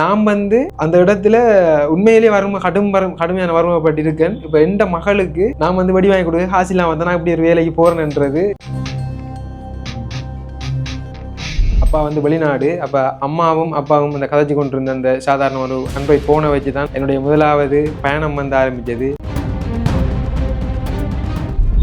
நாம் வந்து அந்த இடத்துல உண்மையிலேயே வறுமை கடும் வரும் கடுமையான வறுமைப்பட்டு இருக்கேன். இப்போ எந்த மகளுக்கு நான் வந்து வடி வாங்கி கொடுக்க காசு இல்லாமல் வந்தா நான் இப்படி ஒரு வேலைக்கு போறேன்ன்றது அப்பா வந்து வெளிநாடு. அப்போ அம்மாவும் அப்பாவும் அந்த கதைச்சு கொண்டிருந்த அந்த சாதாரண ஒரு அன்பை போனை வச்சு தான் என்னுடைய முதலாவது பயணம் வந்து ஆரம்பித்தது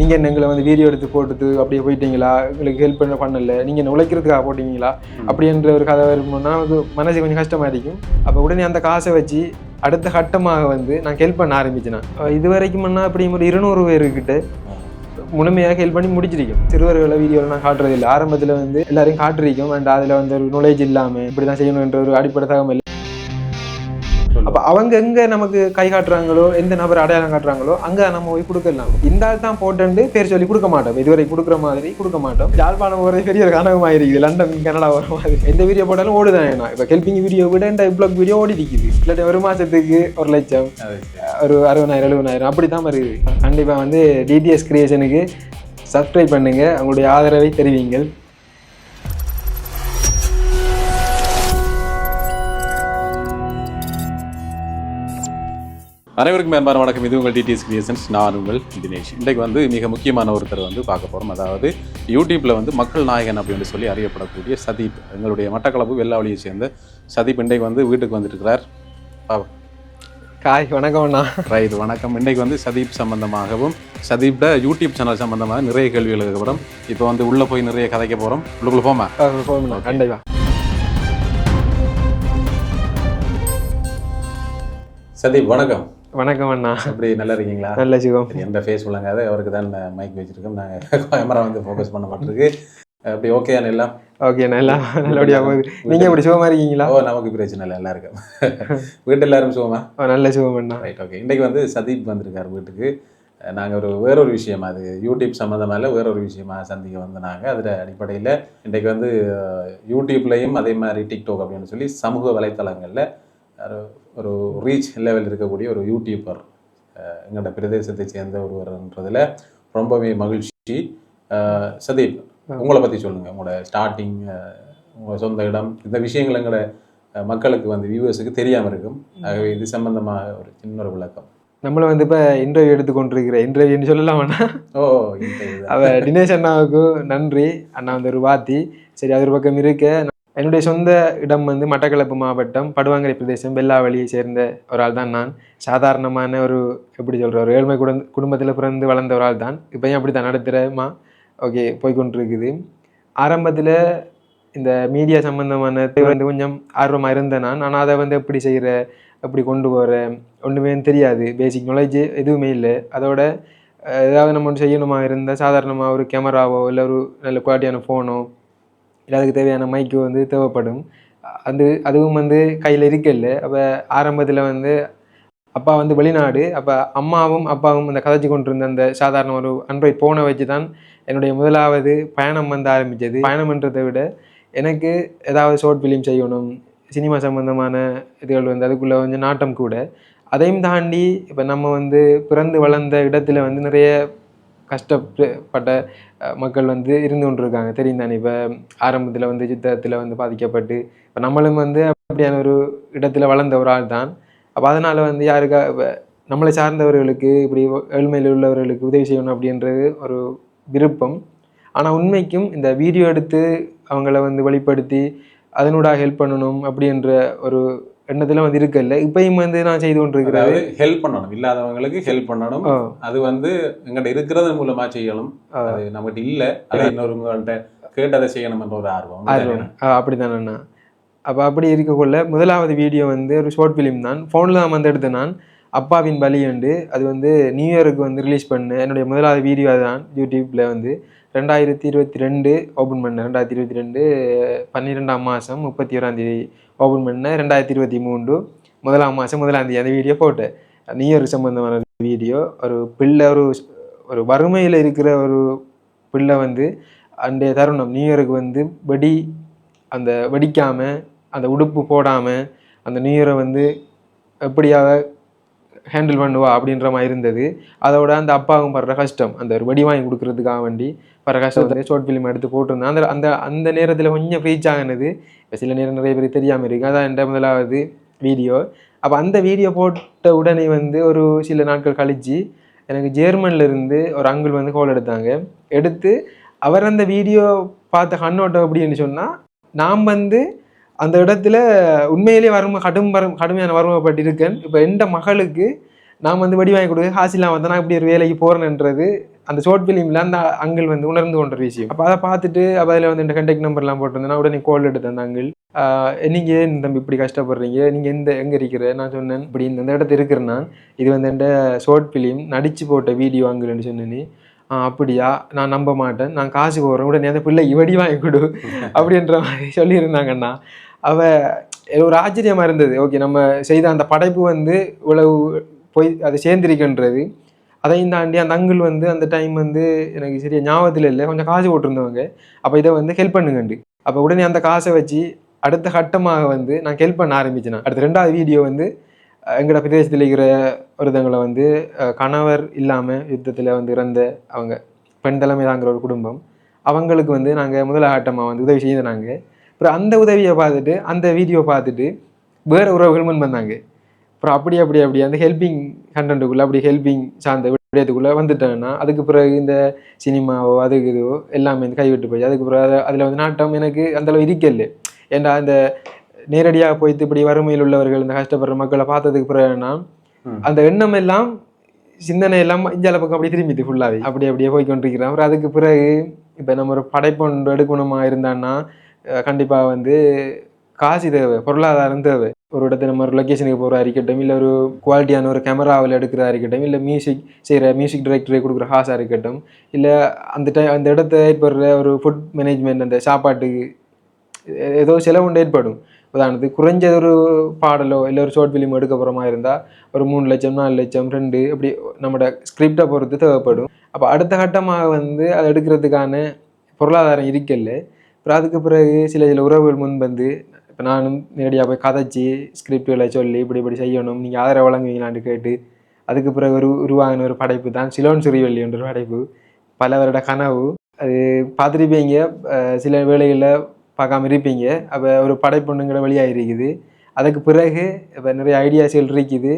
நீங்கள் என்ன எங்களை வந்து வீடியோ எடுத்து போட்டுட்டு அப்படியே போயிட்டீங்களா? எங்களுக்கு ஹெல்ப் பண்ண பண்ணல. நீங்கள் என்ன உழைக்கிறதுக்காக போட்டீங்களா? அப்படின்ற ஒரு கதை வரும்போதுனா அது மனசு கொஞ்சம் கஷ்டமா இருக்கும் அப்போ உடனே அந்த காசை வச்சு அடுத்த கட்டமாக வந்து நான் ஹெல்ப் பண்ண ஆரம்பிச்சேன் இது வரைக்கும் பண்ணால் அப்படி ஒரு இருநூறு பேருக்கிட்ட முழுமையாக ஹெல்ப் பண்ணி முடிச்சிருக்கோம் சிறுவர்களை வீடியோவில் நான் காட்டுறது இல்லை ஆரம்பத்தில் வந்து எல்லாரையும் காட்டிருக்கோம் அண்ட் அதில் வந்து ஒரு நாலேஜ் இல்லாமல் இப்படி தான் செய்யணுன்ற ஒரு அடிப்படை தகவல் அவங்க எங்கே நமக்கு கை காட்டுறாங்களோ எந்த நபர் அடையாளம் காட்டுறாங்களோ அங்கே நம்ம போய் கொடுக்கலாம். இந்த ஆள் தான் போட்டு பேர் சொல்லி கொடுக்க மாட்டோம். இதுவரை கொடுக்குற மாதிரி கொடுக்க மாட்டோம். யாழ்ப்பாணம் போகிறது பெரிய ஒரு கனகமாக இருக்குது. லண்டன் கனடா வர மாதிரி. எந்த வீடியோ போட்டாலும் ஓடுதான் ஏன்னா. இப்போ ஹெல்பிங் வீடியோ விட இந்த பிளாக் வீடியோ ஓடி நிற்கிது இல்லாட்டி ஒரு மாதத்துக்கு ஒரு லட்சம் ஒரு அறுபதாயிரம் எழுபதாயிரம் அப்படி தான் வருது. கண்டிப்பாக வந்து டிடிஎஸ் கிரியேஷனுக்கு சப்ஸ்கிரைப் பண்ணுங்கள் உங்களுடைய ஆதரவை தெரிவிங்கள். அனைவருக்கும் மேம்பான வணக்கம். இது உங்கள் டிடிஎஸ் கிரியேஷன்ஸ் நான் உங்கள் தினேஷ். இன்றைக்கு வந்து மிக முக்கியமான ஒருத்தர் வந்து பார்க்க போகிறோம் அதாவது யூடியூப்பில் வந்து மக்கள் நாயகன் அப்படின்னு சொல்லி அறியப்படக்கூடிய சதீப். எங்களுடைய மட்டக்களப்பு வெள்ளாவளியை சேர்ந்த சதீப் இன்றைக்கு வந்து வீட்டுக்கு வந்துட்டுருக்கிறார் காய் வணக்கம் அண்ணா. ரைட் வணக்கம். இன்றைக்கு வந்து சதீப் சம்பந்தமாகவும் சதீப்ட யூடியூப் சேனல் சம்பந்தமாக நிறைய கேள்விகளுக்கு அப்புறம் இப்போ வந்து உள்ளே போய் நிறைய கதைக்க போகிறோம் உள்ளுக்குள்ள போமா? போகணும் கண்டிப்பா சதீப் வணக்கம். வணக்கம் அண்ணா. எப்படி நல்லா இருக்கீங்களா? நல்ல சிவம் எந்த ஃபேஸ் விளங்காத அவருக்கு தான் மைக் வச்சிருக்கோம். நாங்கள் கேமரா வந்து ஃபோக்கஸ் பண்ண மாட்டிருக்கு அப்படி ஓகே எல்லாம்? ஓகே நல்லா நல்லபடியா போகுது. நீங்க எப்படி சுகமா இருக்கீங்களா? ஓ நமக்கு பிரச்சனை இல்லை எல்லாம் இருக்கும் வீட்டு எல்லாரும் சுகமா? ஓ, நல்ல சுகம் அண்ணா. ரைட் ஓகே இன்றைக்கு வந்து சதீப் வந்திருக்கார் வீட்டுக்கு. நாங்கள் ஒரு வேறொரு விஷயமா அது யூடியூப் சம்மந்தமாக வேறொரு விஷயமா சந்திக்க வந்து நாங்கள் அதில் அடிப்படையில் இன்றைக்கு வந்து யூடியூப்லேயும் அதே மாதிரி டிக்டாக் அப்படின்னு சொல்லி சமூக வலைத்தளங்களில் ஒரு- ரீச் லெவல் இருக்கக்கூடிய ஒரு யூடியூபர் எங்களோட பிரதேசத்தை சேர்ந்த ஒருவர்ன்றதுல ரொம்பவே மகிழ்ச்சி. சதீப் உங்களை பற்றி சொல்லுங்கள் உங்களோட ஸ்டார்டிங் உங்கள் சொந்த இடம் இந்த விஷயங்கள் எங்களோட மக்களுக்கு வந்து வியூவர்ஸுக்கு தெரியாமல் இருக்கும். ஆகவே இது சம்பந்தமாக ஒரு சின்ன ஒரு விளக்கம். நம்மள வந்து இப்ப இன்டர்வியூ எடுத்து கொண்டிருக்கிற இன்டர்வியூன்னு சொல்லலாம் அண்ணா? ஓ. அவ தினேஷ் அண்ணாவுக்கு நன்றி. அண்ணா வந்து ஒரு வாத்தி. சரி அது ஒரு பக்கம் இருக்க. என்னுடைய சொந்த இடம் வந்து மட்டக்களப்பு மாவட்டம் படுவாங்கரை பிரதேசம் வெள்ளாவளியை சேர்ந்த ஒரு ஆள் தான் நான். சாதாரணமான ஒரு எப்படி சொல்கிற ஒரு ஏழ்மை குடும்ப குடும்பத்தில் பிறந்து வளர்ந்த ஒரு ஆள் தான். இப்போயும் அப்படி தான் நடத்துகிறமா ஓகே போய்கொண்டிருக்குது. ஆரம்பத்தில் இந்த மீடியா சம்மந்தமான வந்து கொஞ்சம் ஆர்வமாக இருந்தேன் நான். ஆனால் அதை வந்து எப்படி செய்கிற எப்படி கொண்டு போகிறேன் ஒன்றுமே தெரியாது. பேசிக் நாலேஜ் எதுவுமே இல்லை. அதோட ஏதாவது நம்ம ஒன்று செய்யணுமா இருந்தால் சாதாரணமாக ஒரு கேமராவோ இல்லை ஒரு நல்ல குவாலிட்டியான ஃபோனோ இல்லை அதுக்கு தேவையான மைக்கு வந்து தேவைப்படும். அது அதுவும் வந்து கையில் இருக்கல அப்போ ஆரம்பத்தில் வந்து அப்பா வந்து வெளிநாடு. அப்போ அம்மாவும் அப்பாவும் அந்த கதைச்சு கொண்டிருந்த அந்த சாதாரண ஒரு அன்பை போன வச்சு தான் என்னுடைய முதலாவது பயணம் வந்து ஆரம்பித்தது பயணம்ன்றதை விட எனக்கு ஏதாவது ஷார்ட் ஃபிலிம் செய்யணும் சினிமா சம்பந்தமான இதுகள் வந்து அதுக்குள்ளே கொஞ்சம் நாட்டம் கூட. அதையும் தாண்டி இப்போ நம்ம வந்து பிறந்து வளர்ந்த இடத்துல வந்து நிறைய கஷ்டப்பட்ட மக்கள் வந்து இருந்து கொண்டிருக்காங்க. தெரியும் தானே இப்போ ஆரம்பத்தில் வந்து யுத்தத்தில் வந்து பாதிக்கப்பட்டு இப்போ நம்மளும் வந்து அப்படியான ஒரு இடத்துல வளர்ந்த ஒரு ஆள் தான் அப்போ அதனால் வந்து யாருக்கா இப்ப நம்மளை சார்ந்தவர்களுக்கு இப்படி ஏழ்மையில் உள்ளவர்களுக்கு உதவி செய்யணும் அப்படின்றது ஒரு விருப்பம். ஆனால் உண்மைக்கும் இந்த வீடியோ எடுத்து அவங்கள வந்து வெளிப்படுத்தி அதனூடாக ஹெல்ப் பண்ணணும் அப்படின்ற ஒரு எண்ணத்தில் வந்து இருக்கல இப்பயும் வந்து நான் செய்து கொண்டிருக்கிறது அதாவது ஹெல்ப் பண்ணணும். இல்லாதவங்களுக்கு ஹெல்ப் பண்ணணும். அது வந்து எங்கிட்ட இருக்கிறது மூலமா செய்யணும். அது நம்மகிட்ட இல்ல. அதை இன்னொருவங்கள்ட்ட கேட்டு அதை செய்யணும்ன்ற ஒரு ஆர்வம். ஆர்வம். அப்படிதான் அண்ணா. அப்போ அப்படி இருக்கக்குள்ள முதலாவது வீடியோ வந்து ஒரு ஷார்ட் ஃபிலிம் தான். ஃபோனில் தான் வந்து எடுத்தேன். நான் அப்பாவின் பலியண்டு அது வந்து நியூ இயருக்கு வந்து ரிலீஸ் பண்ணேன் என்னுடைய முதலாவது வீடியோ அதுதான். யூடியூப்பில் வந்து ரெண்டாயிரத்தி இருபத்தி ரெண்டு ஓப்பன் பண்ணேன். ரெண்டாயிரத்தி இருபத்தி ரெண்டு பன்னிரெண்டாம் மாதம் முப்பத்தி ஓராம் தேதி ஓப்பன் பண்ணேன் ரெண்டாயிரத்தி இருபத்தி மூன்று முதலாம் மாதம் முதலாம் தேதி அந்த வீடியோ போட்டேன் நியூ சம்பந்தமான வீடியோ ஒரு பிள்ளை ஒரு ஒரு வறுமையில் இருக்கிற ஒரு பிள்ளை வந்து அன்றைய தருணம் நியூ இயருக்கு வந்து வெடி அந்த வெடிக்காமல் அந்த உடுப்பு போடாமல் அந்த நியூ இயரை வந்து எப்படியாக ஹேண்டில் பண்ணுவா அப்படின்ற மாதிரி இருந்தது. அதோட அந்த அப்பாவும் படுற கஷ்டம் அந்த ஒரு வெடி வாங்கி கொடுக்கறதுக்காக வேண்டி படுற கஷ்டத்தை ஷார்ட் ஃபிலிம் எடுத்து போட்டிருந்தேன். அந்த அந்த அந்த நேரத்தில் கொஞ்சம் ரீச் ஆகினது இப்போ சில நேரம் நிறைய பேர் தெரியாமல் இருக்கு. அதான் என்ற முதலாவது வீடியோ அப்போ அந்த வீடியோ போட்ட உடனே வந்து ஒரு சில நாட்கள் கழித்து எனக்கு ஜெர்மன்ல இருந்து ஒரு அங்குள் வந்து கோல் எடுத்தாங்க. எடுத்து அவர் அந்த வீடியோ பார்த்த கண்ணோட்டம் அப்படின்னு சொன்னால் நாம் வந்து அந்த இடத்துல உண்மையிலேயே வறுமை கடும் வரும் கடுமையான வறுமைப்பட்டு இருக்கேன் இப்போ எந்த மகளுக்கு நான் வந்து வெடி வாங்கி கொடுக்க காசு இல்லாமல் வந்து நான் இப்படி ஒரு வேலைக்கு போகிறேன்ன்றது அந்த ஷார்ட் ஃபிலிமில் அந்த அங்கிள் வந்து உணர்ந்து கொண்ட விஷயம். அப்போ அதை பார்த்துட்டு அப்போ அதில் வந்து இந்த கண்டெக்ட் நம்பர்லாம் போட்டிருந்தேன். உடனே கால் எடுத்தேன் அந்த அங்கிள் நீங்கள் ஏன் தம்பி இப்படி கஷ்டப்படுறீங்க? நீங்கள் எந்த எங்கே இருக்கிற? நான் சொன்னேன் இப்படி இந்த இடத்துல இருக்கிறேன் நான். இது வந்து எந்த ஷார்ட் ஃபிலிம் நடிச்சு போட்ட வீடியோ அங்கிள்னு சொன்னேன்னு அப்படியா? நான் நம்ப மாட்டேன். நான் காசு போடுறேன். உடனே அந்த பிள்ளை வெடி வாங்கி கொடு. அப்படின்ற மாதிரி சொல்லியிருந்தாங்கண்ணா. அவ ஒரு ஆச்சரியமாக இருந்தது. ஓகே நம்ம செய்த அந்த படைப்பு வந்து இவ்வளவு போய் அது சேர்ந்திருக்குன்றது. அதையும் தாண்டி அந்த அங்கிள் வந்து அந்த டைம் வந்து எனக்கு சரியா ஞாபகத்தில் இல்லை. கொஞ்சம் காசு போட்டிருந்தவங்க. அப்போ இதை வந்து ஹெல்ப் பண்ணுங்கண்டு. அப்போ உடனே அந்த காசை வச்சு அடுத்த கட்டமாக வந்து நான் ஹெல்ப் பண்ண ஆரம்பிச்சேன் அடுத்த ரெண்டாவது வீடியோ வந்து எங்களோட பிரதேசத்தில் இருக்கிற ஒருத்தங்களை வந்து கணவர் இல்லாமல் யுத்தத்தில் வந்து இறந்த அவங்க பெண் தலைமை தாங்கிற ஒரு குடும்பம். அவங்களுக்கு வந்து நாங்கள் முதலாட்டமாக வந்து உதவி செய்தாங்க அப்புறம் அந்த உதவியை பார்த்துட்டு அந்த வீடியோ பார்த்துட்டு வேற உறவுகள் முன் வந்தாங்க. அப்புறம் அப்படி அப்படி அப்படி அந்த ஹெல்பிங் கண்டென்ட்டுக்குள்ளே அப்படி ஹெல்பிங் சார்ந்த விடயத்துக்குள்ளே வந்துட்டேன்னா அதுக்கு பிறகு இந்த சினிமாவோ அதுக்கு இதுவோ எல்லாமே வந்து கைவிட்டு போய் அதுக்கு பிறகு அதில் வந்து நாட்டம் எனக்கு அந்த அளவு இருக்கல. ஏன்டா அந்த நேரடியாக போயிட்டு இப்படி வறுமையில் உள்ளவர்கள் இந்த கஷ்டப்படுற மக்களை பார்த்ததுக்கு பிறகுனா. அந்த எண்ணம் எல்லாம் சிந்தனை எல்லாம் இந்தியால பக்கம் அப்படி திரும்பிது ஃபுல்லாகவே அப்படி அப்படியே போய் கொண்டிருக்கிறோம் அப்புறம் அதுக்கு பிறகு இப்போ நம்ம ஒரு படைப்பொன்று எடுக்கணுமா இருந்தான்னா கண்டிப்பாக வந்து காசு தேவை பொருளாதாரம் தேவை. ஒரு இடத்துல நம்ம ஒரு லொக்கேஷனுக்கு போகிறா இருக்கட்டும் இல்லை ஒரு குவாலிட்டியான ஒரு கேமராவில் எடுக்கிறதா இருக்கட்டும். இல்லை மியூசிக் செய்கிற மியூசிக் டைரக்டருக்கு கொடுக்குற காசாக இருக்கட்டும். இல்லை அந்த டைம் அந்த இடத்த ஏற்படுற ஒரு ஃபுட் மேனேஜ்மெண்ட் அந்த சாப்பாட்டுக்கு ஏதோ செலவு ஒன்று ஏற்படும். உதாரணத்துக்கு குறைஞ்சது ஒரு பாடலோ இல்லை ஒரு ஷார்ட் ஃபிலிம் எடுக்க போகிறோமா இருந்தால் ஒரு மூணு லட்சம் நாலு லட்சம் ரெண்டு அப்படி நம்மளோட ஸ்கிரிப்டை பொறுத்து தேவைப்படும். அப்போ அடுத்த கட்டமாக வந்து அதை எடுக்கிறதுக்கான பொருளாதாரம் இருக்கல அப்புறம் அதுக்கு பிறகு சில சில உறவுகள் முன் வந்து இப்போ நானும் நேரடியாக போய் கதைச்சி ஸ்கிரிப்டுகளை சொல்லி இப்படி இப்படி செய்யணும் நீங்கள் ஆதரவு வழங்குவீங்களான்னு கேட்டு அதுக்கு பிறகு ஒரு உருவாகின ஒரு படைப்பு தான் சிலோன் சிறிவள்ளி என்ற ஒரு படைப்பு. பல வருட கனவு. அது பார்த்துருப்பீங்க சில வேளைகளில் பார்க்காம இருப்பீங்க. அப்போ ஒரு படைப்பொண்ணுங்கிற வழியாக இருக்குது. அதுக்கு பிறகு இப்போ நிறைய ஐடியாஸ்கள் இருக்குது.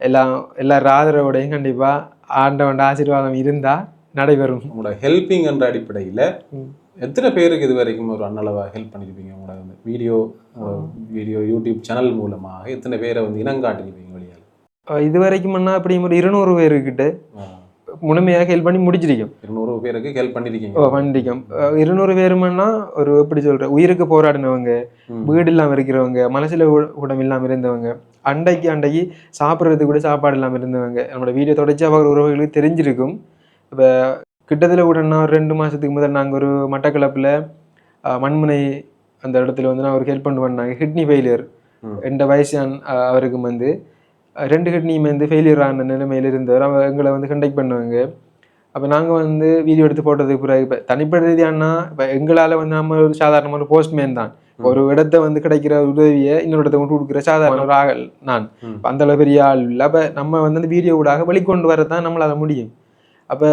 எல்லாம் எல்லார் ஆதரவோடையும் கண்டிப்பாக ஆண்டவன் ஆசீர்வாதம் இருந்தால் நடைபெறும். உங்களோட ஹெல்பிங் என்ற அடிப்படையில். எத்தனை பேருக்கு இது வரைக்கும் ஒரு அன்னளவா ஹெல்ப் பண்ணியிருப்பீங்க உங்களோட வந்து வீடியோ வீடியோ யூடியூப் சேனல் மூலமாக? எத்தனை பேரை வந்து இனங்காட்டியிருப்பீங்க வெளியால் இது வரைக்கும்னா அப்படி ஒரு இருநூறு பேருக்கிட்ட முழுமையாக ஹெல்ப் பண்ணி முடிச்சிருக்கோம். இருநூறு பேருக்கு ஹெல்ப் பண்ணியிருக்கீங்க ஓ பண்ணிருக்கோம். இருநூறு பேருமன்னா ஒரு எப்படி சொல்ற உயிருக்கு போராடினவங்க. வீடு இல்லாமல் இருக்கிறவங்க மனசுல உ- உடம் இல்லாமல் இருந்தவங்க அண்டைக்கு அண்டைக்கு சாப்பிட்றதுக்கு கூட சாப்பாடு இல்லாமல் இருந்தவங்க நம்மளோட வீடியோ தொடர்ச்சி அவர் உறவுகளுக்கு தெரிஞ்சிருக்கும். இப்போ கிட்டத்தில் விடனா ஒரு ரெண்டு மாதத்துக்கு முதல் நாங்கள் ஒரு மட்டக்களப்பில் மண்முனை அந்த இடத்துல வந்து நான் ஒரு ஹெல்ப் பண்ணி பண்ணாங்க. Kidney failure. எந்த வயசான் அவருக்கு வந்து. ரெண்டு கிட்னியும் வந்து ஃபெயிலியர் ஆன நிலைமையில இருந்தவர். அவங்க எங்களை வந்து கண்டக்ட் பண்ணுவாங்க. அப்போ நாங்கள் வந்து வீடியோ எடுத்து போட்டதுக்கு பிறகு இப்போ தனிப்பட்ட ரீதியானா இப்போ எங்களால் வந்து நம்ம ஒரு சாதாரணமான ஒரு போஸ்ட்மேன் தான். ஒரு இடத்த வந்து கிடைக்கிற உதவியை இன்னொரு இடத்த கொண்டு கொடுக்குற சாதாரண ஒரு ஆள் நான். அந்த அளவு பெரிய ஆள் இல்லை. அப்போ நம்ம வந்து அந்த வீடியோ ஊடாக வெளிக்கொண்டு வரதான் நம்மளால முடியும். அப்போ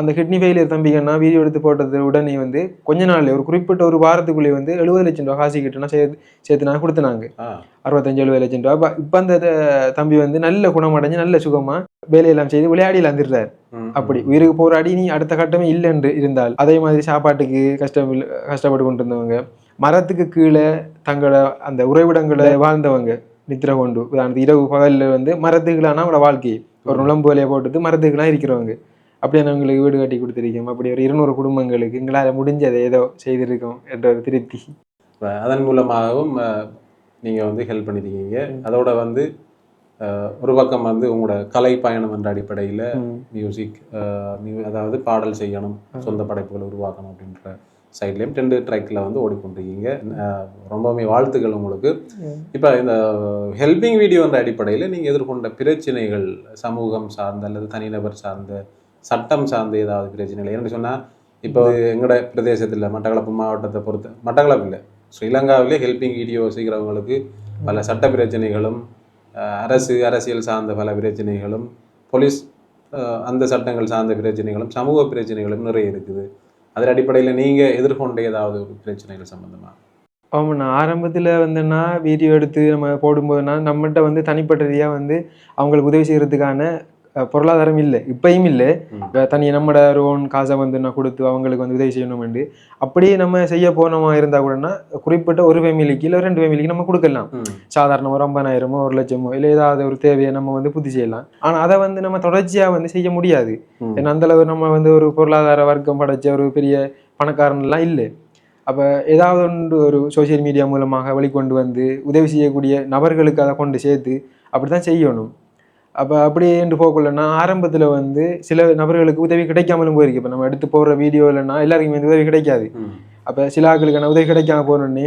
அந்த கிட்னி ஃபெயிலியர் தம்பிங்கன்னா வீடியோ எடுத்து போட்டது உடனே வந்து கொஞ்ச நாள்ல ஒரு குறிப்பிட்ட ஒரு வாரத்துக்குள்ளே வந்து எழுபது லட்சம் ரூபா காசு கிட்டனா சேர்த்து சேர்த்து நான் கொடுத்தனாங்க. அறுபத்தஞ்சு எழுபது லட்சம் ரூபா இப்போ அந்த தம்பி வந்து நல்ல குணமடைஞ்சு நல்ல சுகமா வேலையெல்லாம் செய்து விளையாடி வந்துடுறாரு. அப்படி உயிருக்கு போராடி நீ அடுத்த கட்டமே இல்லை என்று இருந்தால் அதே மாதிரி சாப்பாட்டுக்கு கஷ்டம் கஷ்டப்பட்டு கொண்டு இருந்தவங்க மரத்துக்கு கீழே தங்களோட அந்த உறைவிடங்களை வாழ்ந்தவங்க நித்திர கொண்டு உதாரணத்துக்கு இரவு பகலில் வந்து மரத்துக்களான அவங்களோட வாழ்க்கை ஒரு நுழம்புலையை போட்டுட்டு மரத்துக்கெல்லாம் இருக்கிறவங்க. அப்படியே நாங்களுக்கு வீடு கட்டி கொடுத்துருக்கோம் அப்படி ஒரு இருநூறு குடும்பங்களுக்கு எங்களால் முடிஞ்சதை ஏதோ செய்திருக்கோம் என்ற ஒரு திருப்தி. அதன் மூலமாகவும் அஹ், நீங்க வந்து ஹெல்ப் பண்ணியிருக்கீங்க அதோட வந்து ஒரு பக்கம் வந்து உங்களோட கலை பயணம் என்ற அடிப்படையில் மியூசிக் அதாவது பாடல் செய்யணும் சொந்த படைப்புகளை உருவாக்கணும் அப்படின்ற சைட்லேயும் ரெண்டு ட்ராக்ல வந்து ஓடிக்கொண்டிருக்கீங்க. ரொம்பவுமே வாழ்த்துக்கள் உங்களுக்கு. இப்போ இந்த ஹெல்பிங் வீடியோன்ற அடிப்படையில் நீங்கள் எதிர்கொண்ட பிரச்சனைகள் சமூகம் சார்ந்த அல்லது தனிநபர் சார்ந்த சட்டம் சார்ந்த ஏதாவது பிரச்சனைகள். என்னன்னு சொன்னால் இப்போ எங்களோட பிரதேசத்தில் மட்டக்களப்பு மாவட்டத்தை பொறுத்த மட்டக்களப்பு இல்லை ஸ்ரீலங்காவிலே ஹெல்பிங் வீடியோ செய்கிறவங்களுக்கு பல சட்ட பிரச்சனைகளும் அரசு அரசியல் சார்ந்த பல பிரச்சனைகளும் போலீஸ் அந்த சட்டங்கள் சார்ந்த பிரச்சனைகளும் சமூக பிரச்சனைகளும் நிறைய இருக்குது. அதன் அடிப்படையில் நீங்கள் எதிர்கொண்ட ஏதாவது ஒரு பிரச்சனைகள் சம்பந்தமா? ஆமாண்ணா ஆரம்பத்தில் வந்துன்னா வீடியோ எடுத்து நம்ம போடும்போதுனா நம்மகிட்ட வந்து தனிப்பட்ட ரீதியாக வந்து அவங்களுக்கு உதவி செய்கிறதுக்கான பொருளாதாரம் இல்லை. இப்பயும் இல்லை. தனி நம்மட ஒரு ஓன் காசை வந்து நான் கொடுத்து அவங்களுக்கு வந்து உதவி செய்யணும்னு அப்படியே நம்ம செய்ய போனோமா இருந்தால் கூடனா குறிப்பிட்ட ஒரு ஃபேமிலிக்கு இல்லை ரெண்டு ஃபேமிலிக்கு நம்ம கொடுக்கலாம். சாதாரண ஒரு ஐம்பதாயிரமோ ஒரு லட்சமோ இல்லை ஏதாவது ஒரு தேவையை நம்ம வந்து பூர்த்தி செய்யலாம். ஆனால் அதை வந்து நம்ம தொடர்ச்சியாக வந்து செய்ய முடியாது. ஏன்னா அந்த அளவு நம்ம வந்து ஒரு பொருளாதார வர்க்கம் படைச்ச ஒரு பெரிய பணக்காரன்லாம் இல்லை. அப்போ ஏதாவது ஒன்று ஒரு சோஷியல் மீடியா மூலமாக வெளிக்கொண்டு வந்து உதவி செய்யக்கூடிய நபர்களுக்கு அதை கொண்டு சேர்த்து அப்படி தான் செய்யணும். அப்போ அப்படி என்று போகக்குள்ளனா ஆரம்பத்தில் வந்து சில நபர்களுக்கு உதவி கிடைக்காமலும் போயிருக்கு. இப்போ நம்ம எடுத்து போடுற வீடியோ இல்லைன்னா எல்லாருக்குமே வந்து உதவி கிடைக்காது. அப்போ சில ஆட்களுக்கான உதவி கிடைக்காம போனோடனே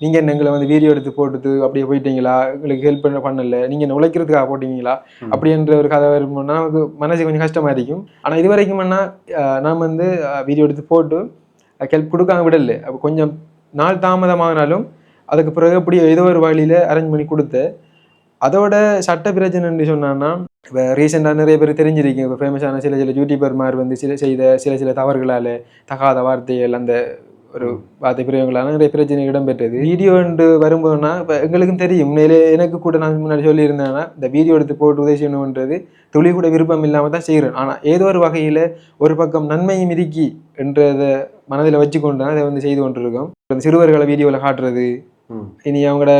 நீங்கள் என்ன எங்களை வந்து வீடியோ எடுத்து போட்டுட்டு அப்படியே போயிட்டீங்களா? உங்களுக்கு ஹெல்ப் பண்ண பண்ணல. நீங்கள் என்ன உழைக்கிறதுக்காக போட்டீங்களா. அப்படின்ற ஒரு கதை வரும்போது நமக்கு மனசு கொஞ்சம் கஷ்டமா இருக்கும். ஆனால் இது வரைக்கும் என்ன நான் வந்து வீடியோ எடுத்து போட்டு ஹெல்ப் கொடுக்காம விடல. அப்போ கொஞ்சம் நாள் தாமதமானாலும் அதுக்கு பிறகு எப்படி ஏதோ ஒரு வழியில் அரேஞ்ச் பண்ணி கொடுத்தேன் அதோட சட்ட பிரச்சனைன்னு சொன்னான்னா இப்போ ரீசெண்டாக நிறைய பேர் தெரிஞ்சிருக்கீங்க. இப்போ ஃபேமஸான சில சில யூடியூபர் மாதிரி வந்து சில செய்த சில சில தவறுகளால் தகாத வார்த்தைகள் அந்த ஒரு வார்த்தை பிரிவுகளால நிறைய பிரச்சனை இடம்பெற்றது. வீடியோண்டு வரும்போதுனா இப்போ எங்களுக்கும் தெரியும். உண்மையிலே எனக்கு கூட நான் முன்னாடி சொல்லியிருந்தேன்னா இந்த வீடியோ எடுத்து போட்டு உதவி செய்யணுன்றது துளி கூட விருப்பம் இல்லாமல் தான் செய்கிறேன் ஆனால் ஏதோ ஒரு வகையில் ஒரு பக்கம் நன்மையும் இருக்கி என்றதை மனதில் வச்சு கொண்டு தான் அதை வந்து செய்து கொண்டிருக்கோம். சிறுவர்களை வீடியோவில் காட்டுறது. இனி அவங்களோட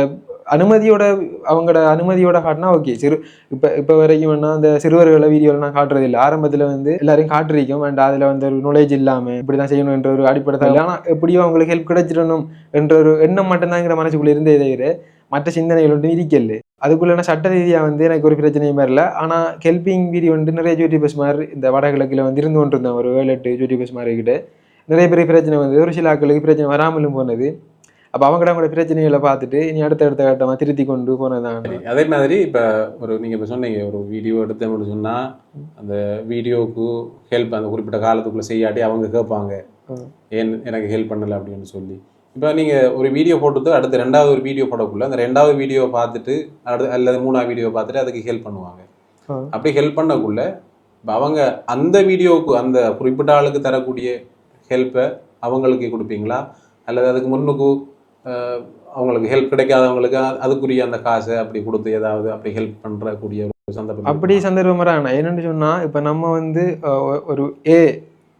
அனுமதியோட அவங்களோட அனுமதியோட காட்டினா ஓகே சிறு இப்போ இப்போ வரைக்கும் வேணா அந்த சிறுவர்களை வீடியோவில் நான் காட்டுறது இல்லை. ஆரம்பத்தில் வந்து எல்லாரையும் காட்டிருக்கோம் அண்ட் அதில் வந்து ஒரு knowledge இல்லாமல் இப்படி தான் செய்யணும் என்ற ஒரு அடிப்படை ஆனால் எப்படியோ அவங்களுக்கு ஹெல்ப் கிடைச்சிடணும் என்ற ஒரு எண்ணம் மட்டும்தாங்கிற மனசுக்குள்ளே இருந்தே தவிர மற்ற சிந்தனைகள் ஒன்றும் இருக்கல. அதுக்குள்ள சட்ட ரீதியாக வந்து எனக்கு ஒரு பிரச்சனையும் வரல. ஆனால் ஹெல்பிங் வீடியோ வந்து நிறைய யூடியூபர்ஸ் மாதிரி இந்த வடகிழக்கில் வந்து இருந்து கொண்டு இருந்தேன் ஒரு ஏழு எட்டு யூடியூபர்ஸ் மாதிரி கிட்ட நிறைய பேர் பிரச்சனை வந்து ஒரு சில ஆட்களுக்கு பிரச்சனை வராமலும் போனது. அப்போ அவங்கட அவங்களோட பிரச்சனைகளை பார்த்துட்டு இனி அடுத்த அடுத்த கட்டமாக திருத்தி கொண்டு போனதான். அதே மாதிரி இப்போ ஒரு நீங்கள் இப்போ சொன்னீங்க ஒரு வீடியோ எடுத்தோம்னு சொன்னால் அந்த வீடியோவுக்கு ஹெல்ப் அந்த குறிப்பிட்ட காலத்துக்குள்ளே செய்யாட்டி அவங்க கேட்பாங்க. ஏன் எனக்கு ஹெல்ப் பண்ணலை அப்படின்னு சொல்லி இப்போ நீங்கள் ஒரு வீடியோ போட்டுட்டு அடுத்து ரெண்டாவது ஒரு வீடியோ போடக்குள்ள அந்த ரெண்டாவது வீடியோ பார்த்துட்டு அடுத்து அல்லது மூணாவது வீடியோ பார்த்துட்டு அதுக்கு ஹெல்ப் பண்ணுவாங்க. அப்படி ஹெல்ப் பண்ணக்குள்ள இப்ப அவங்க அந்த வீடியோவுக்கு அந்த குறிப்பிட்ட ஆளுக்கு தரக்கூடிய ஹெல்ப்பை அவங்களுக்கு கொடுப்பீங்களா அல்லது அதுக்கு முன்னுக்கு அவங்களுக்கு ஹெல்ப் கிடைக்காதவங்களுக்கு அதுக்குரிய அந்த காசை அப்படி கொடுத்து ஏதாவது அப்படி ஹெல்ப் பண்ணுறக்கூடிய ஒரு சந்தர்ப்பம் அப்படி சந்தர்ப்பம் வராங்க. என்னன்னு சொன்னா இப்போ நம்ம வந்து ஒரு ஏ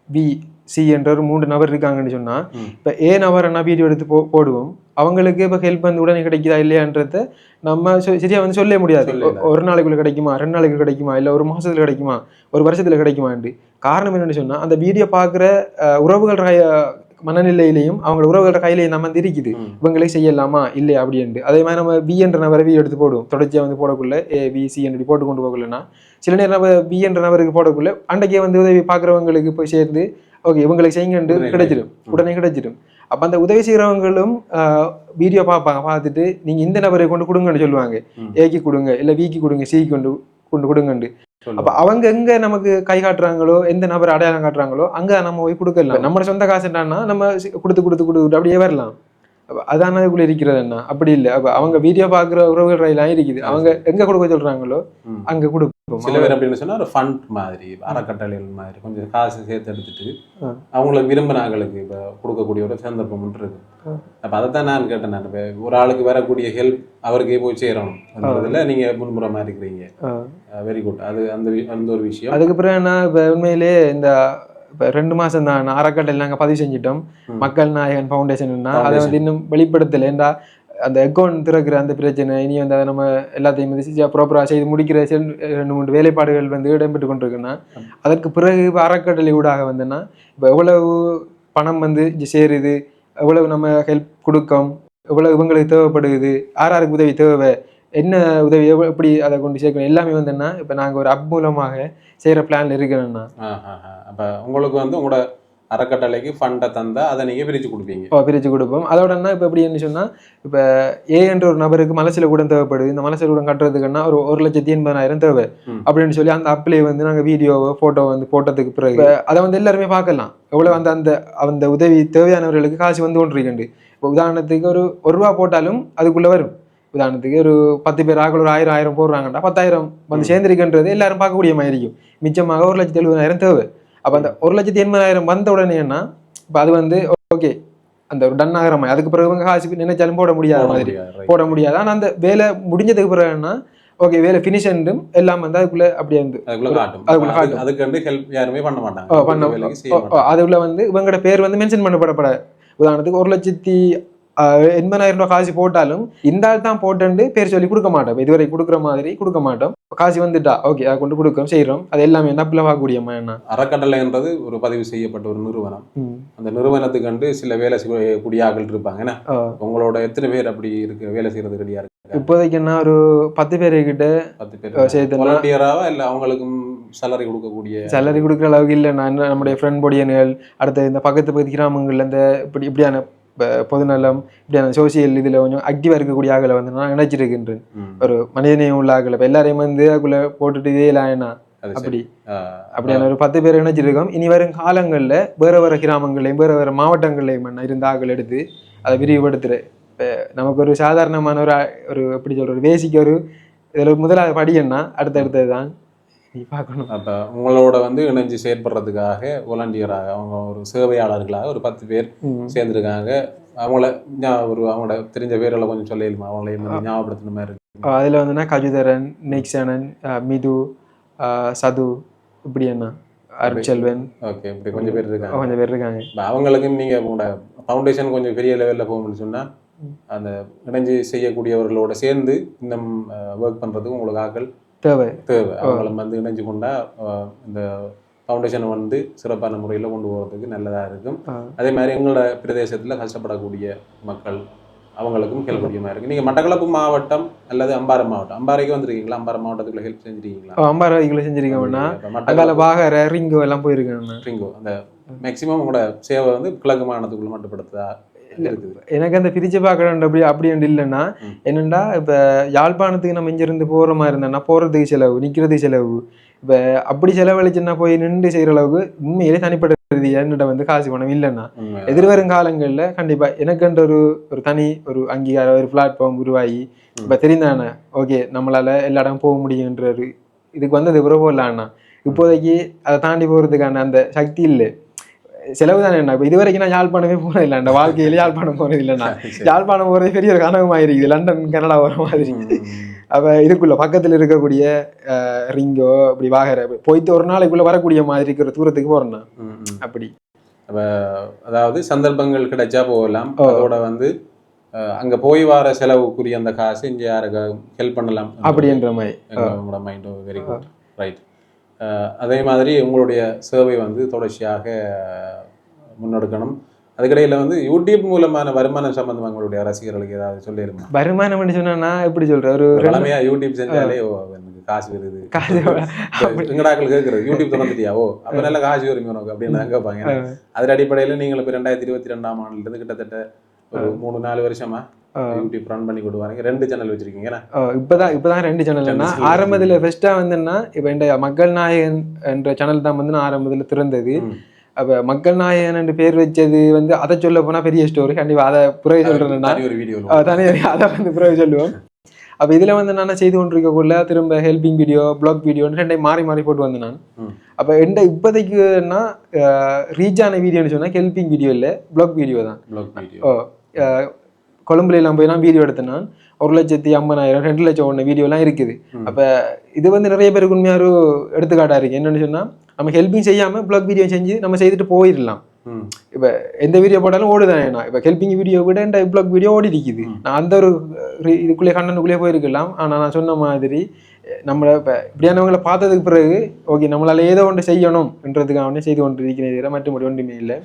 பி சி என்ற ஒரு மூன்று நபர் இருக்காங்கன்னு சொன்னா ம். இப்போ ஏ நபர் என்ன வீடியோ எடுத்து போ போடுவோம். அவங்களுக்கு இப்போ ஹெல்ப் வந்து உடனே கிடைக்குதா இல்லையான்றத நம்ம சொ- சரியா வந்து சொல்ல முடியாது. ஒரு நாளைக்குள்ள கிடைக்குமா? ரெண்டு நாளைக்கு கிடைக்குமா? இல்லை ஒரு மாசத்துல கிடைக்குமா? ஒரு வருஷத்துல கிடைக்குமான்ட்டு. காரணம் என்னன்னு சொன்னா அந்த வீடியோ பார்க்குற உறவுகள் மனநிலையிலையும் அவங்களோட உறவுகளோட கையிலையும் நம்ம வந்து இருக்குது. இவங்களே செய்யலாமா? இல்லை அப்படின்ட்டு அதே மாதிரி நம்ம பி என்ற நபரை வீடியோ எடுத்து போடுவோம். தொடர்ச்சியாக வந்து போடக்குள்ள ஏ பி சி என்று போட்டு கொண்டு போகலன்னா சில நேரம் நம்ம பி என்ற நபருக்கு போடக்குள்ள அன்றைக்கே வந்து உதவி பார்க்குறவங்களுக்கு போய் சேர்ந்து ஓகே இவங்களுக்கு செய்யுங்கண்டு கிடைச்சிடும். உடனே கிடைச்சிடும் அப்போ அந்த உதவி செய்கிறவங்களும் வீடியோ பார்ப்பாங்க பார்த்துட்டு நீங்கள் இந்த நபரை கொண்டு கொடுங்கன்னு சொல்லுவாங்க. ஏக்கு கொடுங்க இல்லை விக்கு கொடுங்க சிக்கு கொண்டு கொண்டு கொடுங்கண்டு. அப்ப அவங்க எங்க நமக்கு கை காட்டுறாங்களோ எந்த நபர் அடையாளம் காட்டுறாங்களோ அங்க நம்ம போய் கொடுக்கலாம். நம்ம சொந்த காசு என்னன்னா நம்ம கொடுத்து கொடுத்து கொடுத்து அப்படியே வரலாம். அதான அதுக்குள்ள இருக்கிறது என்ன? அப்படி இல்லை. அப்ப அவங்க வீடியோ பாக்குற உறவுகள் ரயிலாம் இருக்குது அவங்க எங்க கொடுக்க சொல்றாங்களோ. அங்க கொடுப்போம் சில பேர் அப்படின்னு சொன்னா ஒரு ஃபண்ட் மாதிரி அறக்கட்டளைகள் மாதிரி கொஞ்சம் காசு சேர்த்து எடுத்துட்டு. அவங்களுக்கு விரும்பினாங்களுக்கு இப்போ கொடுக்கக்கூடிய ஒரு சந்தர்ப்பம் ஒன்று இருக்கு. அப்ப அதைத்தான் நான் கேட்டேன் நான் இப்ப ஒரு ஆளுக்கு வரக்கூடிய ஹெல்ப் அவருக்கே போய் சேரணும்ன்றதுல நீங்க முன்புறமா இருக்கிறீங்க ஆஹ். வெரி குட் அது அந்த அந்த ஒரு விஷயம் அதுக்கு பிறகு என்ன இப்ப உண்மையிலே இந்த இப்ப ரெண்டு மாசம் தான் அறக்கட்டளை நாங்க பதிவு செஞ்சிட்டோம். மக்கள் நாயகன் ஃபவுண்டேஷன்னா அதை. வந்து இன்னும் வெளிப்படுத்தலை அந்த அக்கௌண்ட் திறக்கிற அந்த பிரச்சனை இனி வந்து அதை நம்ம எல்லாத்தையும் வந்து ப்ராப்பராக செய்து முடிக்கிற சில- ரெண்டு மூன்று வேலைப்பாடுகள் வந்து இடம்பெற்று கொண்டிருக்குன்னா அதற்கு பிறகு இப்போ அறக்கட்டளை ஊடாக வந்தேன்னா இப்போ எவ்வளவு பணம் வந்து சேருது எவ்வளவு நம்ம ஹெல்ப் கொடுக்கோம் எவ்வளவு இவங்களுக்கு தேவைப்படுது யாருக்கு உதவி தேவை என்ன உதவி எப்படி அதை கொண்டு சேர்க்கணும் எல்லாமே வந்தேன்னா இப்போ நாங்கள் ஒரு அப் மூலமாக செய்கிற பிளான்ல ஆ. அப்ப உங்களுக்கு வந்து உங்களோட அறக்கட்டளைக்கு ஃபண்டை தந்தா அதை நீங்க பிரிச்சு கொடுப்பீங்க. இப்போ பிரித்து கொடுப்போம். அதோட என்ன இப்போ எப்படின்னு சொன்னால் இப்போ ஏ என்ற ஒரு நபருக்கு மலசில கூட தேவைப்படுது. இந்த மலசில கூட கட்டுறதுக்குன்னா ஒரு ஒரு லட்சத்தி எண்பதாயிரம் தேவை. அப்படின்னு சொல்லி அந்த அப்ளை வந்து நாங்கள் வீடியோவோ ஃபோட்டோ வந்து போட்டதுக்கு பிறகு அதை வந்து எல்லாருமே பார்க்கலாம். எவ்வளோ அந்த அந்த அந்த உதவி தேவையானவர்களுக்கு காசு வந்து கொண்டிருக்குண்டு இப்போ உதாரணத்துக்கு ஒரு ஒரு ரூபா போட்டாலும் அதுக்குள்ளே வரும். உதாரணத்துக்கு ஒரு பத்து பேர் ஆக்கள் ஒரு ஆயிரம் ஆயிரம் போடுறாங்கடா பத்தாயிரம் வந்து சேர்ந்திருக்குன்றது எல்லாரும் பார்க்கக்கூடிய மாதிரி இருக்கும். மிச்சமாக ஒரு லட்சத்தி எழுபதாயிரம் தேவை. அப்போ அந்த ஒரு லட்சத்தி எண்பதாயிரம் வந்த உடனே என்ன? இப்போ அது வந்து ஓகே அந்த ஒரு டன் ஆகிற மாதிரி. அதுக்கு பிறகு காசு நினைச்சாலும் போட முடியாத மாதிரி. போட முடியாது. ஆனா அந்த வேலை முடிஞ்சதுக்கு பிறகுன்னா ஓகே வேலை ஃபினிஷ் என்றும் எல்லாம் வந்து அதுக்குள்ள அப்படியே வந்து அதுக்குள்ள காட்டும். அதுக்குள்ள அதுக்கு- வந்து ஹெல்ப் யாருமே பண்ண மாட்டாங்க. பண்ண. அதுல வந்து இவங்களோட பேர் வந்து மென்ஷன் பண்ணப்படப்பட உதாரணத்துக்கு ஒரு லட்சத்தி எண்பதாயிரம் ரூபாய் காசு போட்டாலும் இந்த ஆள் தான் போட்டு பேர் சொல்லி கொடுக்க மாட்டோம். இதுவரை கொடுக்குற மாதிரி கொடுக்க மாட்டோம். காசு வந்துட்டா ஓகே அதை கொண்டு கொடுக்கோம் செய்யறோம் அது எல்லாமே நப்பில் வாங்கக்கூடிய என்ன? அறக்கட்டளைன்றது ஒரு பதிவு செய்யப்பட்ட ஒரு நிறுவனம். அந்த நிறுவனத்துக்கு கண்டு சில வேலை செய்யக்கூடிய ஆட்கள் இருப்பாங்க. ஏன்னா உங்களோட எத்தனை பேர் அப்படி இருக்கு வேலை செய்யறது ரெடியா இருக்கு இப்போதைக்கு என்ன ஒரு பத்து பேர். கிட்ட பத்து பேர் வாலண்டியராவா இல்ல அவங்களுக்கும் சேலரி கொடுக்கக்கூடிய சேலரி கொடுக்குற அளவுக்கு இல்லை. நான் நம்முடைய ஃப்ரெண்ட் பொடியன்கள் அடுத்து இந்த பக்கத்து பகுதி கிராமங்கள்ல இந்த இப்படி இப்படியான ப- பொதுநலம் இப்படியான சோசியல் இதில் கொஞ்சம் ஆக்டிவாக இருக்கக்கூடிய ஆகளை வந்து நான் நினைச்சிருக்கின்றேன். ஒரு மனிதநேயம் உள்ள ஆக்களை இப்போ எல்லாரையும் வந்து அதுக்குள்ள போட்டுட்டு இதே சரி. அப்படி. அப்படியான ஒரு பத்து பேர் இணைச்சிருக்கோம் இனி வரும் காலங்களில் வேற வேற கிராமங்கள்லையும் வேற வேற மாவட்டங்கள்லையும் என்ன இருந்த ஆக்கள் எடுத்து அதை விரிவுபடுத்துற. இப்போ நமக்கு ஒரு சாதாரணமான ஒரு ஒரு எப்படி சொல்ற ஒரு பேசிக் ஒரு இதில் முதலாவது படியன்னா அடுத்தடுத்தது தான் பார்க்கணும். அப்ப உங்களோட வந்து இணைஞ்சு செயற்படுறதுக்காக வாலண்டியராக அவங்க ஒரு சேவையாளர்களாக ஒரு பத்து பேர். சேர்ந்திருக்காங்க. அவங்கள ஒரு அவங்களோட தெரிஞ்ச பேர்களை கொஞ்சம் சொல்லிடுமா அவங்களையும் ஞாபகப்படுத்தின மாதிரி இருக்கு. அதில் வந்துன்னா கஜுதரன் நிக்சனன் அஹ் மிது சது இப்படி என்ன? அருட்செல்வன். ஓகே இப்படி கொஞ்சம் பேர் இருக்காங்க. கொஞ்சம் பேர் இருக்காங்க. இப்ப அவங்களுக்கும் நீங்க உங்களோட ஃபவுண்டேஷன் கொஞ்சம் பெரிய லெவல்ல போகணும்னு சொன்னா அந்த இணைஞ்சு செய்யக்கூடியவர்களோட சேர்ந்து இன்னும் ஒர்க் பண்றதுக்கு உங்களுக்கு ஆட்கள் தேவை. தேவை. அவங்கள வந்து இணைஞ்சு கொண்டா இந்த ஃபவுண்டேஷனை வந்து சிறப்பான முறையில் கொண்டு போகிறதுக்கு நல்லதா இருக்கும். அதே மாதிரி எங்களோட பிரதேசத்துல கஷ்டப்படக்கூடிய மக்கள் அவங்களுக்கும் ஹெல்ப் முடியுமா இருக்கு. நீங்க மட்டக்களப்பு மாவட்டம் அல்லது அம்பாறை மாவட்டம் அம்பாறைக்கு வந்திருக்கீங்களா? அம்பாறை மாவட்டத்துக்குள்ள ஹெல்ப் செஞ்சிருக்கீங்களா? அம்பாறை வகைகளை செஞ்சிருக்கோம்னா மட்டக்களப்பு பாகர ரிங்கோ எல்லாம் போயிருக்காங்க ரிங்கோ அந்த மேக்சிமம் உங்களோட சேவை வந்து கிழக்கு மாகாணத்துக்குள்ள மட்டுப்படுத்தா இருக்குது எனக்கு அந்த பிரிச்சு பார்க்கணும் அப்படி அப்படி ஒன்று இல்லைன்னா ம். என்னண்டா இப்போ யாழ்ப்பாணத்துக்கு நம்ம இங்கிருந்து போகிற மாதிரி இருந்தேன்னா போகிறதுக்கு செலவு நிற்கிறதுக்கு செலவு. இப்போ அப்படி செலவழிச்சுன்னா போய் நின்று செய்கிற அளவுக்கு உண்மையிலே தனிப்பட்ட ரீதியா என்னிட்ட வந்து காசு பணம் இல்லைன்னா. எதிர்வரும் காலங்களில் கண்டிப்பாக எனக்குன்ற ஒரு ஒரு தனி ஒரு அங்கீகாரம் ஒரு பிளாட்ஃபார்ம் உருவாகி இப்போ தெரிந்தானே ஓகே நம்மளால எல்லா இடம் போக முடியுன்ற ஒரு இதுக்கு வந்தது பிறகு போடலான்னா இப்போதைக்கு அதை தாண்டி போகிறதுக்கான அந்த சக்தி இல்லை. செலவு தானே என்ன இப்போ இது வரைக்கும் நான் யாழ்ப்பாணமே போனது இல்லை அந்த வாழ்க்கையில யாழ்ப்பாணம் போனது இல்லைண்ணா சரி. யாழ்ப்பாணம் போகிறது பெரிய ஒரு கனவுமாக இருக்குது. லண்டன் கனடா வர மாதிரி. அப்போ இதுக்குள்ள பக்கத்தில் இருக்கக்கூடிய ரிங்கோ இப்படி வாகர போயிட்டு ஒரு நாளைக்குள்ள வரக்கூடிய மாதிரி இருக்கிற தூரத்துக்கு ம். அப்படி. அதாவது சந்தர்ப்பங்கள் கிடைச்சா போகலாம். அதோட வந்து அங்க போய் வர செலவுக்குரிய அந்த காசு இங்க யாருக்கு ஹெல்ப் பண்ணலாம். அப்படின்ற மாதிரி. மைண்ட் வெரி குட் ரைட் அதே மாதிரி உங்களுடைய சேவை வந்து தொடர்ச்சியாக முன்னெடுக்கணும். அதுக்கிடையில வந்து யூடியூப் மூலமான வருமானம் சம்பந்தமா உங்களுடைய ரசிகர்களுக்கு ஏதாவது சொல்லிருமா? வருமானம் சொன்னா எப்படி சொல்ற ஒரு பழமையா யூடியூப் செஞ்சாலே ஓ எனக்கு காசு வருது. காசு எங்கடாக்கள் கேட்கறது யூடியூப் திறந்துட்டியா? ஓ அப்ப நல்ல காசு வரும் உனக்கு அப்படின்னு கேட்பாங்க. அதன் அடிப்படையில நீங்கள் இப்போ ரெண்டாயிரத்தி இருபத்தி ரெண்டாம் ஆண்டுல இருந்து கிட்டத்தட்ட ஒரு மூணு நாலு வருஷமா யூடியூப் ரன் பண்ணி கொடுவாங்க ரெண்டு சேனல் வச்சிருக்கீங்க என்ன? அஹ், இப்பதான் இப்பதான் ரெண்டு சேனல்னா ஆரம்பத்துல ஃபர்ஸ்டா வந்துன்னா இப்ப இந்த மக்கள் நாயகன் என்ற சேனல் தான் வந்து நான் ஆரம்பத்துல திறந்தது. அப்ப மக்கள் நாயகன் என்று பேர் வச்சது வந்து அதை சொல்ல போனா பெரிய ஸ்டோரி கண்டிப்பா அதை புறவை சொல்றேன்னா தனி ஒரு வீடியோ தனி அதை வந்து புறவை சொல்லுவோம். அப்ப இதுல வந்து நான் செய்து கொண்டிருக்கக்குள்ள திரும்ப ஹெல்பிங் வீடியோ பிளாக் வீடியோன்னு ரெண்டையும் மாறி மாறி போட்டு வந்தேன் நான். அப்ப எந்த இப்போதைக்குன்னா ரீச் ஆன வீடியோன்னு சொன்னா ஹெல்பிங் வீடியோ இல்ல பிளாக் வீடியோ தான். ப்ளாக் வீடியோ கொழும்புல எல்லாம் போய் நான் வீடியோ எடுத்தேன் நான். ஒரு லட்சத்தி ஐம்பதாயிரம் ரெண்டு லட்சம் ஒன்று வீடியோலாம் இருக்குது. அப்ப இது வந்து நிறைய பேருக்கு உண்மையா ஒரு எடுத்துக்காட்டா இருக்கு. என்னன்னு சொன்னா நம்ம ஹெல்பிங் செய்யாம பிளாக் வீடியோ செஞ்சு நம்ம செய்துட்டு போயிடலாம். இப்ப எந்த வீடியோ போட்டாலும் ஓடுதான் நான் இப்ப ஹெல்பிங் வீடியோ விட இந்த பிளாக் வீடியோ ஓடி இருக்குது. நான் அந்த ஒரு re- இதுக்குள்ளே கண்டனுக்குள்ளே போயிருக்கலாம். ஆனா நான் சொன்ன மாதிரி நம்மள இப்ப இப்படியானவங்களை பார்த்ததுக்கு பிறகு ஓகே நம்மளால ஏதோ ஒன்று செய்யணும்ன்றதுக்காக செய்து கொண்டு இருக்கிறேன் மற்றபடி ஒன்றுமே இல்லை.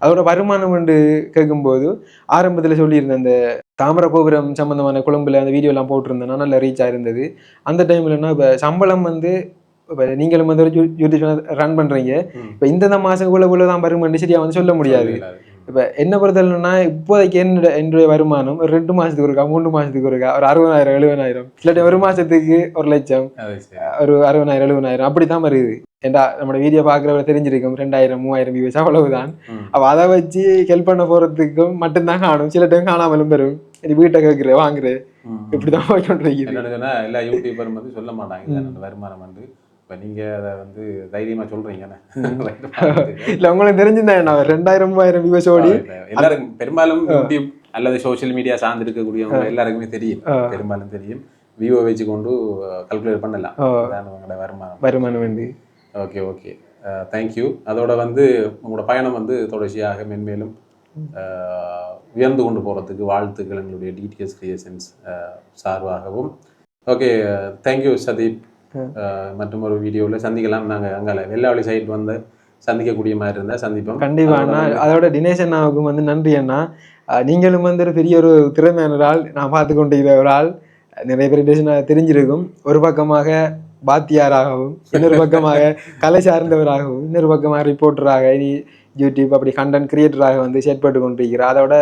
அதோட வருமானம் என்று கேட்கும்போது ஆரம்பத்தில் சொல்லியிருந்த அந்த தாமர கோபுரம் சம்பந்தமான கொழும்புல அந்த வீடியோ எல்லாம் போட்டிருந்தேன்னா நல்ல ரீச் ஆயிருந்தது அந்த டைம்லன்னா இப்போ சம்பளம் வந்து இப்போ நீங்களும் வந்து ஒரு யூடியூப் ரன் பண்றீங்க ம். இப்போ இந்த மாசம் இவ்வளவு இவ்வளவு தான் வருமானம் சரியா வந்து சொல்ல முடியாது. இப்போ என்ன பொறுத்தவரைனா இப்போதைக்கு என்னோட என்னுடைய வருமானம் ஒரு ரெண்டு மாசத்துக்கு ஒருக்கா மூணு மாசத்துக்கு ஒருக்கா ஒரு அறுபதாயிரம் எழுபதாயிரம். இல்லாட்டி ஒரு மாசத்துக்கு ஒரு லட்சம் ஒரு அறுபதாயிரம் எழுபதாயிரம். அப்படி தான் வருது. ஏண்டா நம்மளோட வீடியோ பார்க்குறவங்க தெரிஞ்சிருக்கும் ரெண்டாயிரம் மூவாயிரம் வியூஸ் அவ்வளவுதான். அப்ப அதை வச்சு ஹெல்ப் பண்ண போறதுக்கும் மட்டும்தான் காணும். சில டைம் காணாமலும் பெறும் இது வீட்டை கேட்குற வாங்குற. இப்படிதான் யூடியூபரும் வந்து சொல்ல மாட்டாங்க வருமானம் வந்து இப்போ நீங்கள் அதை வந்து தைரியமாக சொல்கிறீங்கண்ணே இல்ல உங்களுக்கு தெரிஞ்சுதான் நான் ரெண்டாயிரம் மூவாயிரம் வியூஸ் ஓடி எல்லாருக்கும் பெரும்பாலும் யூடியூப் அல்லது சோஷியல் மீடியா சார்ந்து இருக்கக்கூடியவங்க எல்லாருக்குமே தெரியும். பெரும்பாலும் தெரியும். வியூவை வச்சு கொண்டு கல்குலேட் பண்ணலாம். அதான் உங்களோட வருமானம். வருமானம் வந்து. ஓகே ஓகே தேங்க்யூ அதோட வந்து உங்களோட பயணம் வந்து தொடர்ச்சியாக மென்மேலும் உயர்ந்து கொண்டு போகிறதுக்கு வாழ்த்துக்கள் எங்களுடைய டிடிஎஸ் கிரியேஷன்ஸ் சார்பாகவும். ஓகே தேங்க்யூ சதீப். மற்றும் ஒரு வீடியோவில் சந்திக்கலாம். நாங்கள் அங்கே வெள்ளாவளி சைட் வந்து சந்திக்கக்கூடிய மாதிரி இருந்தால் சந்திப்போம். கண்டிப்பா அண்ணா. அதோட தினேஷ் அண்ணாவுக்கும் வந்து நன்றி அண்ணா. நீங்களும் வந்து ஒரு பெரிய ஒரு திறமையான ஆள். நான் பார்த்து கொண்டிருக்கிற ஒரு ஆள். நிறைய பேர் தெரிஞ்சிருக்கும். ஒரு பக்கமாக பாத்தியாராகவும் இன்னொரு பக்கமாக கலை சார்ந்தவராகவும் இன்னொரு பக்கமாக ரிப்போர்ட்டராக இனி யூடியூப் அப்படி கண்டென்ட் கிரியேட்டராக வந்து செயற்பட்டு கொண்டிருக்கிறார். அதோட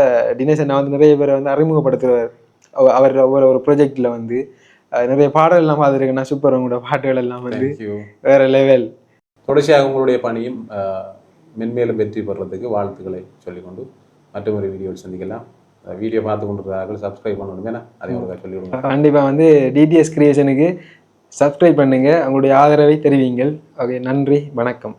தினேஷ் அண்ணா வந்து நிறைய பேரை வந்து அறிமுகப்படுத்துவார். அவ- அவர் ஒவ்வொரு ஒரு ப்ரொஜெக்டில் வந்து நிறைய பாடல் எல்லாம் பார்த்துருக்கேன்னா சூப்பர் உங்களோட பாட்டுகள் எல்லாம் வந்து வேற லெவல் தொடர்ச்சியாக உங்களுடைய பணியும் மென்மேலும் வெற்றி பெறுறதுக்கு வாழ்த்துக்களை சொல்லிக்கொண்டு மற்றும் ஒரு வீடியோவில் சந்திக்கலாம். வீடியோ பார்த்து கொண்டிருக்கிறார்கள் சப்ஸ்கிரைப் பண்ணணும் ஏன்னா அதையும் ஒரு சொல்லிவிடுங்க. கண்டிப்பா வந்து டிடிஎஸ் கிரியேஷனுக்கு சப்ஸ்கிரைப் பண்ணுங்க. உங்களுடைய ஆதரவை தெரிவிங்கள். ஓகே நன்றி வணக்கம்.